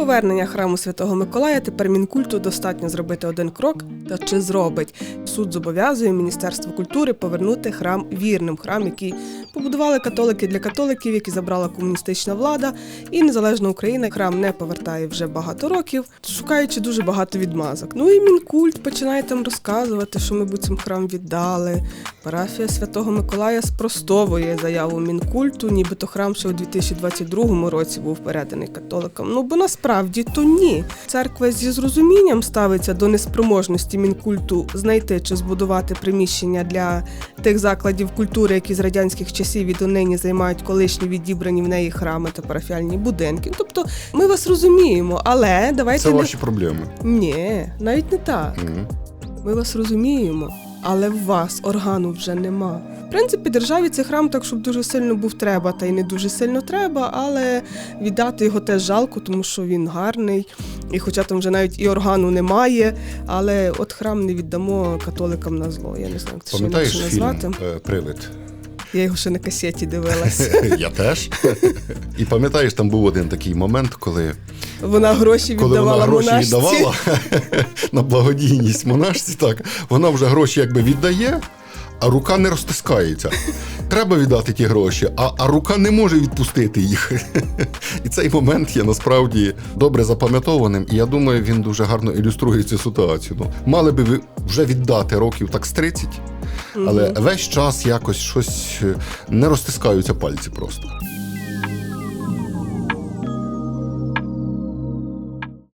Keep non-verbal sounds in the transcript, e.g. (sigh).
повернення храму Святого Миколая тепер Мінкульту достатньо зробити один крок. Та чи зробить? Суд зобов'язує Міністерство культури повернути храм вірним, храм, який побудували католики для католиків, які забрала комуністична влада, і незалежна Україна храм не повертає вже багато років, шукаючи дуже багато відмазок. Ну і Мінкульт починає там розказувати, що ми буцім храм віддали. Парафія Святого Миколая спростовує заяву Мінкульту, нібито храм ще у 2022 році був переданий католикам. Ну бо насправді то ні. Церква зі зрозумінням ставиться до неспроможності Мінкульту знайти чи збудувати приміщення для тих закладів культури, які з радянських часів і донині займають колишні відібрані в неї храми та парафіальні будинки. Тобто ми вас розуміємо, але давайте Це не... ваші проблеми. Ні, навіть не так. Мгм. Ми вас розуміємо, але в вас органу вже нема. В принципі, державі цей храм так, щоб дуже сильно був треба, та й не дуже сильно треба, але віддати його теж жалко, тому що він гарний. І хоча там вже навіть і органу немає, але от храм не віддамо католикам на зло. Я не знаю, як це ще інакше назвати. е, Привид? Я його ще на касеті дивилася. (laughs) Я теж. І пам'ятаєш, там був один такий момент, коли, Вона гроші коли віддавала вона гроші монашці. віддавала (laughs) на благодійність монашці, так, вона вже гроші якби віддає, а рука не розтискається. Треба віддати ті гроші, а, а рука не може відпустити їх. І цей момент є насправді добре запам'ятованим, і я думаю, він дуже гарно ілюструє цю ситуацію. Ну, мали би ви вже віддати років так з 30, але весь час якось щось е, не розтискаються пальці просто.